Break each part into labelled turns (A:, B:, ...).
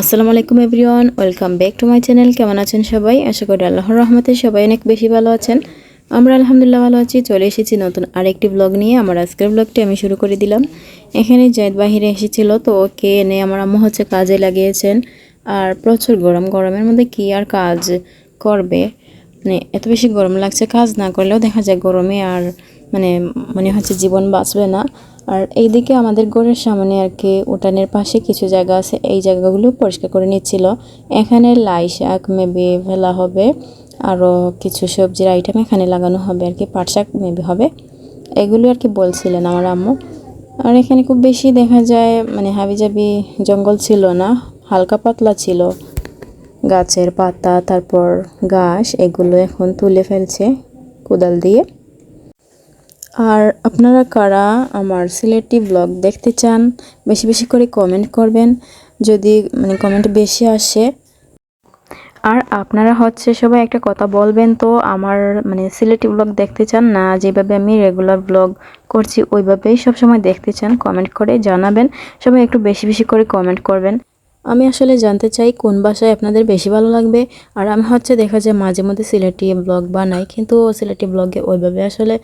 A: আসসালামু আলাইকুম everyone, welcome back to my channel. কেমন আছেন সবাই? আশা করি আল্লাহর রহমতে সবাই অনেক বেশি ভালো আছেন। আমরা আলহামদুলিল্লাহ ভালো আছি, চলে এসেছি নতুন আরেকটি ব্লগ নিয়ে। আমার আজকের ব্লগটি আমি শুরু করে দিলাম। এখানে জায়দ বাহিরে এসেছিল, তো ওকে এনে আমার আম্মু হচ্ছে কাজে লাগিয়েছেন। আর প্রচুর গরম, গরমের মধ্যে কি আর কাজ করবে? মানে এত বেশি গরম লাগছে, কাজ না করলেও দেখা যায় গরমে আর মানে মনে হচ্ছে জীবন বাঁচবে না। আর এইদিকে আমাদের ঘরের সামনে আর কি উঠানের পাশে কিছু জায়গা আছে। এই জায়গাগুলো পরিষ্কার করে নিচ্ছিল। এখানে লাই শাক মেবি ফেলা হবে। আরও কিছু সবজির আইটেম এখানে লাগানো হবে আর কি, পাট শাক মেবি হবে। এগুলো আর কি বলছিলেন আমার আম্মু। আর এখানে খুব বেশি দেখা যায় মানে হাবিজাবি জঙ্গল ছিল না, হালকা পাতলা ছিল। গাছের পাতা, তারপর ঘাস, এগুলো এখন তুলে ফেলছে কোদাল দিয়ে। আর আপনারা কারা আমার সিলেটি ব্লগ দেখতে চান, বেশি বেশি করে কমেন্ট করবেন। যদি মানে কমেন্ট বেশি আসে। আর আপনারা হচ্ছে সবাই একটা কথা বলবেন তো, আমার মানে সিলেটি ব্লগ দেখতে চান না, যেভাবে আমি রেগুলার ব্লগ করছি, ওইভাবেই সবসময় দেখতে চান কমেন্ট করে জানাবেন। সবাই একটু বেশি বেশি করে কমেন্ট করবেন। আমি আসলে জানতে চাই, কোন ভাষায় আপনাদের বেশি ভালো লাগবে? আর আমি হচ্ছে দেখা যায় মাঝে মধ্যে সিলেটি ব্লগ বানাই, কিন্তু সিলেটি ব্লগে ওইভাবে আসলে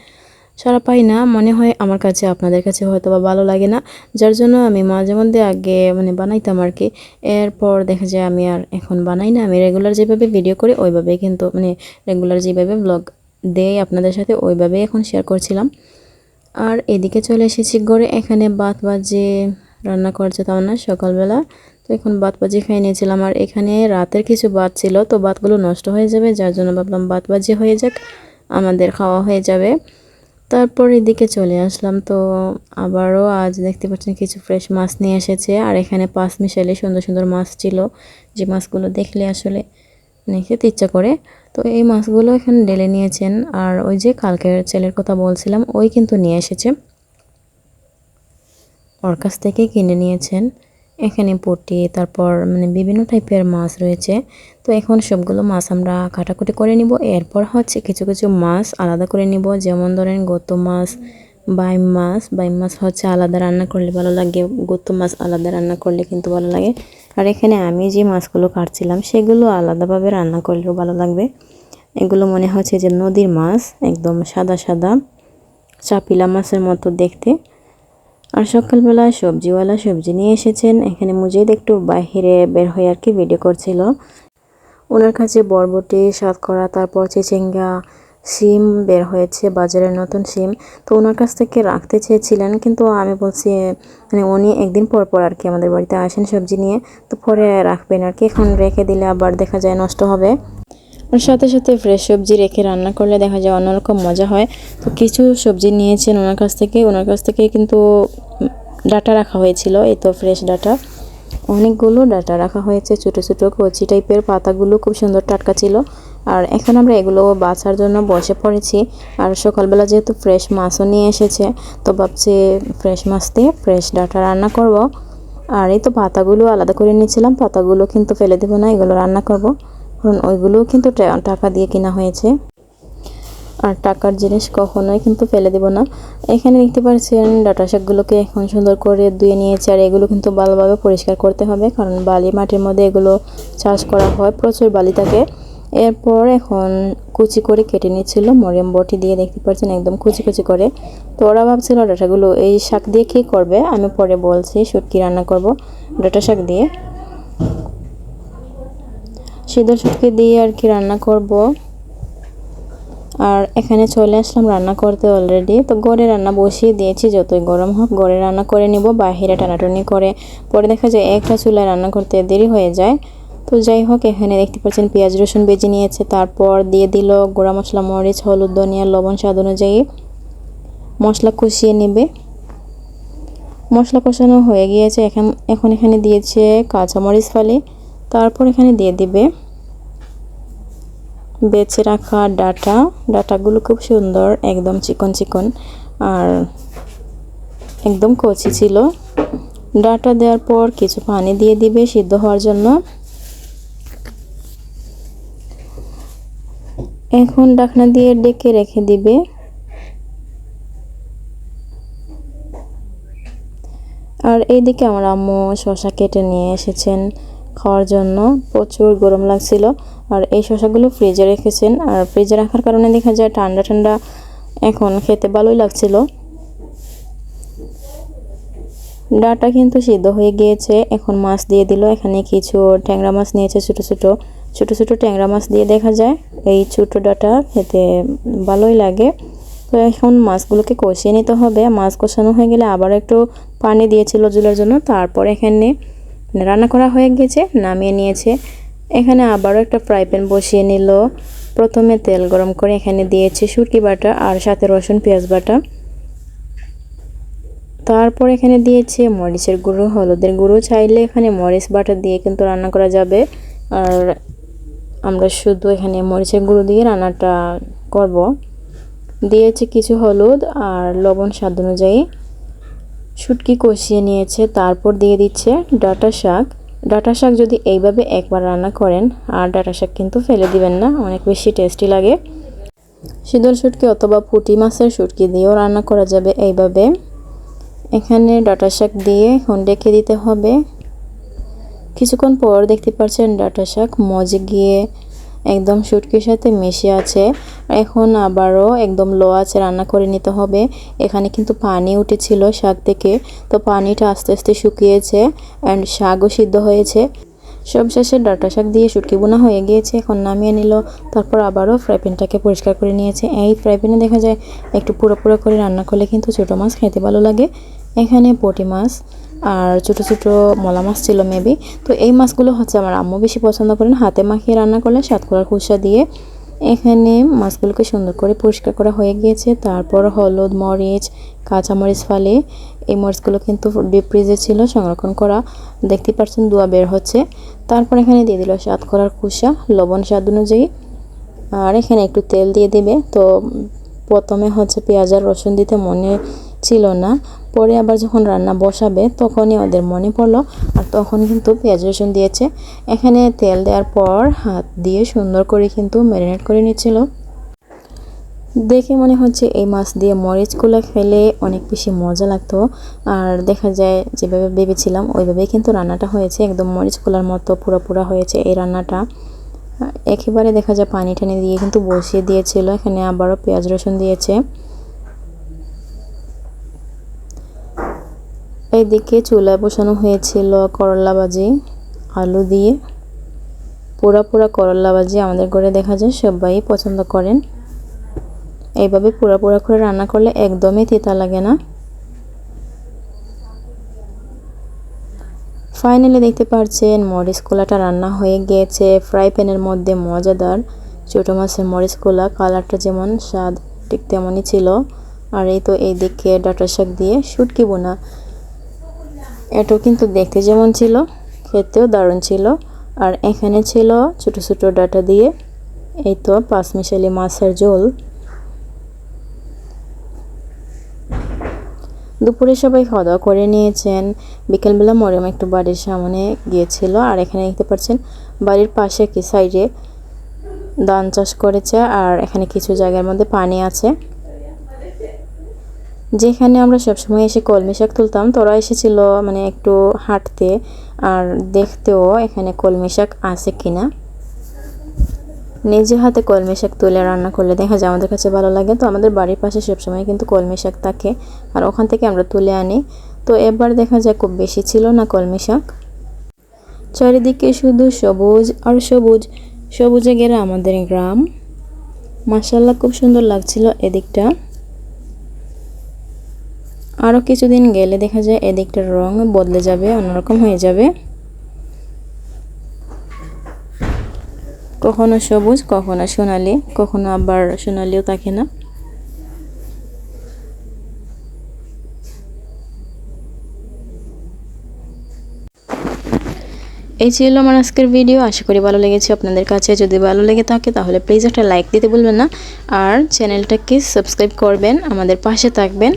A: সারা পাই না, মনে হয় আমার কাছে, আপনাদের কাছে হয়তো বা ভালো লাগে না। যার জন্য আমি মাঝে মধ্যে আগে মানে বানাইতাম আর কি এরপর দেখা যায় আমি আর এখন বানাই না। আমি রেগুলার যেভাবে ভিডিও করি ওইভাবে কিন্তু মানে রেগুলার যেভাবে ব্লগ দেই আপনাদের সাথে, ওইভাবেই এখন শেয়ার করছিলাম। আর এদিকে চলে এসেছি ঘরে। এখানে বাত বাজে রান্না করছে তাও না সকালবেলা। তো এখন বাত বাজি খাই নিয়েছিলাম। আর এখানে রাতের কিছু বাত ছিল, তো বাতগুলো নষ্ট হয়ে যাবে। যার জন্য ভাবলাম বাত বাজি হয়ে যাক, আমাদের খাওয়া হয়ে যাবে। তারপর এদিকে চলে আসলাম। তো আবারও আজ দেখতে পাচ্ছেন কিছু ফ্রেশ মাছ নিয়ে এসেছে। আর এখানে পাঁচ মিশালে সুন্দর সুন্দর মাছ ছিল। যে মাছগুলো দেখলে আসলে মানে খেতে ইচ্ছা করে। তো এই মাছগুলো এখানে ডেলে নিয়েছেন। আর ওই যে কালকের ছেলের কথা বলছিলাম, ওই কিন্তু নিয়ে এসেছে। ওর কাছ থেকে কিনে নিয়েছেন। এখানে পটি, তারপর মানে বিভিন্ন টাইপের মাছ রয়েছে। তো এখন সবগুলো মাছ আমরা কাটাকুটি করে নিব। এরপর হচ্ছে কিছু কিছু মাছ আলাদা করে নিব। যেমন ধরেন গত মাছ, বাইম মাছ। বাইম মাছ হচ্ছে আলাদা রান্না করলে ভালো লাগে। গত মাছ আলাদা রান্না করলে কিন্তু ভালো লাগে। আর এখানে আমি যে মাছগুলো কাটছিলাম, সেগুলো আলাদাভাবে রান্না করলেও ভালো লাগবে। এগুলো মনে হচ্ছে যে নদীর মাছ, একদম সাদা সাদা, চাপিলা মাছের মতো দেখতে। আর সকালবেলা সবজিওয়ালা সবজি নিয়ে এসেছেন। এখানে মুজিদ একটু বাহিরে বের হয়ে আর কি ভিডিও করছিল। ওনার কাছে বরবটি করা তারপর চিচিঙ্গা সিম বের হয়েছে, বাজারের নতুন সিম তো ওনার কাছ থেকে রাখতে চেয়েছিলেন, কিন্তু আমি বলছি মানে উনি একদিন পর পর আর কি আমাদের বাড়িতে আসেন সবজি নিয়ে। তো পরে রাখবেন আর কি, এখন রেখে দিলে আবার দেখা যায় নষ্ট হবে। আর সাথে সাথে ফ্রেশ সবজি রেখে রান্না করলে দেখা যায় অন্যরকম মজা হয়। তো কিছু সবজি নিয়েছেন ওনার কাছ থেকে। ওনার কাছ থেকে কিন্তু ডাটা রাখা হয়েছিল, এই তো ফ্রেশ ডাটা। অনেকগুলো ডাটা রাখা হয়েছে, ছোটো ছোটো কচি টাইপের পাতাগুলো খুব সুন্দর টাটকা ছিল। আর এখন আমরা এগুলো বাছার জন্য বসে পড়েছি। আর সকালবেলা যেহেতু ফ্রেশ মাছও নিয়ে এসেছে, তো ভাবছি ফ্রেশ মাছ দিয়ে ফ্রেশ ডাটা রান্না করব। আর এই তো পাতাগুলো আলাদা করে নিয়েছিলাম, পাতাগুলো কিন্তু ফেলে দেবো না, এগুলো রান্না করব। কারণ ওইগুলোও কিন্তু টাকা দিয়ে কেনা হয়েছে। আর টাকার জিনিস কখনোই কিন্তু ফেলে দেব না। এখানে দেখতে পাচ্ছেন, ডাটা শাকগুলোকে এখন সুন্দর করে ধুয়ে নিয়েছে আর এগুলো কিন্তু ভালোভাবে পরিষ্কার করতে হবে, কারণ বালি মাটির মধ্যে এগুলো চাষ করা হয়, প্রচুর বালি থাকে। এরপর এখন কুচি করে কেটে নিচ্ছিল, মরিয়াম বটি দিয়ে দেখতে পাচ্ছেন একদম কুচি কুচি করে। তো ওরা ভাবছিল ডাটাগুলো এই শাক দিয়ে কী করবে? আমি পরে বলছি সুটকি রান্না করব, ডাটা শাক দিয়ে। সিদ্ধ শুটকি দিয়ে আর কি রান্না করব। আর এখানে চলে আসলাম রান্না করতে অলরেডি তো গড়ে রান্না বসিয়ে দিয়েছি, যতই গরম হোক গড়ে রান্না করে নিব বাহিরে টানাটানি করে। পরে দেখা যায় একটা চুলায় রান্না করতে দেরি হয়ে যায়। তো যাই হোক, এখানে দেখতে পাচ্ছেন পেঁয়াজ, রসুন বেজে নিয়েছে। তারপর দিয়ে দিল গোড়া মশলা, মরিচ, হলুদ, ধনিয়া, লবণ, স্বাদ অনুযায়ী। মশলা কষিয়ে নেবে। মশলা কষানো হয়ে গিয়েছে। এখন এখন এখানে দিয়েছে কাঁচামরিচ ফালি। তারপর এখানে দিয়ে দিবে বেছে রাখা ডাটা। ডাটাগুলো খুব সুন্দর, একদম চিকন চিকন, আর একদম কচি ছিল। ডাটা দেওয়ার পর কিছু পানি দিয়ে দিবে সিদ্ধ হওয়ার জন্য। এখন ডাকনা দিয়ে ডেকে রেখে দিবে। আর এইদিকে আমার আম্মু শশা কেটে নিয়ে এসেছেন। খাওয়ার জন্য প্রচুর গরম লাগছিল। আর এই শশাগুলো ফ্রিজে রেখেছেন। আর ফ্রিজে রাখার কারণে দেখা যায় ঠান্ডা ঠান্ডা এখন খেতে ভালোই লাগছিল। ডাটা কিন্তু সিদ্ধ হয়ে গিয়েছে। এখন মাছ দিয়ে দিল। এখানে কিছু ট্যাংরা মাছ নিয়েছে ছোট ছোট। ছোট ছোট ট্যাংরা মাছ দিয়ে দেখা যায় এই ছোট ডাটা খেতে ভালোই লাগে। তো এখন মাছগুলোকে কষিয়ে নিতে হবে। মাছ কষানো হয়ে গেলে আবার একটু পানি দিয়েছিল জুলের জন্য। তারপর এখানে রান্না করা হয়ে গেছে, নামিয়ে নিয়েছে। এখানে আবারও একটা ফ্রাই প্যান বসিয়ে নিল। প্রথমে তেল গরম করে এখানে দিয়েছে সুটকি বাটা আর সাথে রসুন, পেঁয়াজ বাটা। তারপর এখানে দিয়েছে মরিচের গুঁড়ো, হলুদের গুঁড়ো। চাইলে এখানে মরিচ বাটা দিয়ে কিন্তু রান্না করা যাবে। আর আমরা শুধু এখানে মরিচের গুঁড়ো দিয়ে রান্নাটা করব। দিয়েছে কিছু হলুদ আর লবণ স্বাদ অনুযায়ী। শুটকি কষিয়ে নিয়েছে, তারপর দিয়ে দিচ্ছে ডাটা শাক। ডাটা শাক যদি এইভাবে একবার রান্না করেন, আর ডাটা শাক কিন্তু ফেলে দিবেন না, অনেক বেশি টেস্টি লাগে। শীতল শুটকি অথবা পুঁটি মাছের শুটকি দিয়েও রান্না করা যাবে এইভাবে। এখানে ডাটা শাক দিয়ে এখন ডেকে দিতে হবে। কিছুক্ষণ পর দেখতে পাচ্ছেন ডাটা শাক মজে গিয়ে একদম শুটকির সাথে মিশে আছে। এখন আবারও একদম লো আছে রান্না করে নিতে হবে। এখানে কিন্তু পানি উঠেছিল শাক থেকে। তো পানিটা আস্তে আস্তে শুকিয়েছে অ্যান্ড শাকও সিদ্ধ হয়েছে। সব শেষে ডাটা শাক দিয়ে শুটকি বোনা হয়ে গিয়েছে, এখন নামিয়ে নিল। তারপর আবারও ফ্রাই প্যানটাকে পরিষ্কার করে নিয়েছে। এই ফ্রাই প্যানে দেখা যায় একটু পুরো পুরো করে রান্না করলে কিন্তু ছোটো মাছ খেতে ভালো লাগে। এখানে পটি মাছ আর ছোটো ছোটো মলা মাছ ছিল মেবি তো এই মাছগুলো হচ্ছে আমার আম্মু বেশি পছন্দ করেন। হাতে মাখিয়ে রান্না করলে সাতকলার খুসা দিয়ে এখানে মাছগুলোকে সুন্দর করে পরিষ্কার করা হয়ে গিয়েছে। তারপর হলুদ, মরিচ, কাঁচামরিচ ফালে, এই মরিচগুলো কিন্তু ডিপ ফ্রিজে ছিল, সংরক্ষণ করা। দেখতে পাচ্ছেন দোয়া বের হচ্ছে। তারপর এখানে দিয়ে দিল সাত করার কুসা লবণ স্বাদ অনুযায়ী। আর এখানে একটু তেল দিয়ে দিবে। তো প্রথমে হচ্ছে পেঁয়াজ আর রসুন দিতে মনে ছিল না। পরে আবার যখন রান্না বসাবে, তখনই ওদের মনে পড়ল আর তখন কিন্তু পেঁয়াজ রসুন দিয়েছে। এখানে তেল দেওয়ার পর হাত দিয়ে সুন্দর করে কিন্তু ম্যারিনেট করে নিচ্ছিল। দেখে মনে হচ্ছে এই মাছ দিয়ে মরিচগুলো খেলে অনেক বেশি মজা লাগতো। আর দেখা যায় যেভাবে ভেবেছিলাম, ওইভাবেই কিন্তু রান্নাটা হয়েছে। একদম মরিচ খোলার মতো পুরো পুরো হয়েছে এই রান্নাটা। একেবারে দেখা যায় পানি টানি দিয়ে কিন্তু বসিয়ে দিয়েছিল। এখানে আবারও পেঁয়াজ রসুন দিয়েছে। এইদিকে চুলায় বসানো হয়েছিল করলা ভাজি, আলু দিয়ে। পুরা পুরা করলা ভাজি আমাদের ঘরে দেখা যায় সবাই পছন্দ করেন। এইভাবে পুরা পুরা করে রান্না করলে একদমই তিতা লাগে না। ফাইনালি দেখতে পাচ্ছেন মরিচ কোলাটা রান্না হয়ে গিয়েছে ফ্রাই প্যানের মধ্যে মজাদার ছোটো মাছের মরিচ কোলা, কালারটা যেমন স্বাদ ঠিক তেমনই ছিল। আর এই তো এই দিকে ডাটা শাক দিয়ে শুটকি বোনা এটাও কিন্তু দেখতে যেমন ছিল, খেতেও দারুণ ছিল। আর এখানে ছিল ছোট ছোট ডাটা দিয়ে, এই তো পাঁচ মিশালি মাছের ঝোল। দুপুরে সবাই খাওয়া দাওয়া করে নিয়েছেন। বিকেলবেলা মরিয়ম একটু বাড়ির সামনে গিয়েছিল। আর এখানে দেখতে পাচ্ছেন, বাড়ির পাশে কি সাইডে ধান চাষ করেছে। আর এখানে কিছু জায়গার মধ্যে পানি আছে। যেখানে আমরা সবসময় এসে কলমি শাক তুলতাম, তোরা এসেছিল মানে একটু হাঁটতে, আর দেখতেও এখানে কলমি শাক আছে কিনা। নিজে হাতে কলমি শাক তুলে রান্না করলে দেখা যায় আমাদের কাছে ভালো লাগে। তো আমাদের বাড়ির পাশে সবসময় কিন্তু কলমি শাক থাকে, আর ওখান থেকে আমরা তুলে আনি। তো এবার দেখা যায় খুব বেশি ছিল না কলমি শাক। চারিদিকে শুধু সবুজ আর সবুজ, সবুজে গেলে আমাদের গ্রাম। মাসাল্লাহ খুব সুন্দর লাগছিল এদিকটা। আরও কিছুদিন গেলে দেখা যায় এদিকটার রং বদলে যাবে, অন্যরকম হয়ে যাবে। কখনো সবুজ, কখনো সোনালি, কখনো আবার সোনালিও থাকে না। এই ছিল আমার আজকের ভিডিও। আশা করি ভালো লেগেছে আপনাদের কাছে। যদি ভালো লেগে থাকে তাহলে প্লিজ একটা লাইক দিতে বলবেন না। আর চ্যানেলটাকে সাবস্ক্রাইব করবেন, আমাদের পাশে থাকবেন।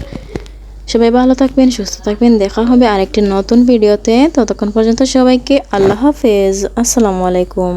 A: সবাই ভালো থাকবেন, সুস্থ থাকবেন। দেখা হবে আরেকটি নতুন ভিডিওতে। ততক্ষণ পর্যন্ত সবাইকে আল্লাহ হাফেজ। আসসালামু আলাইকুম।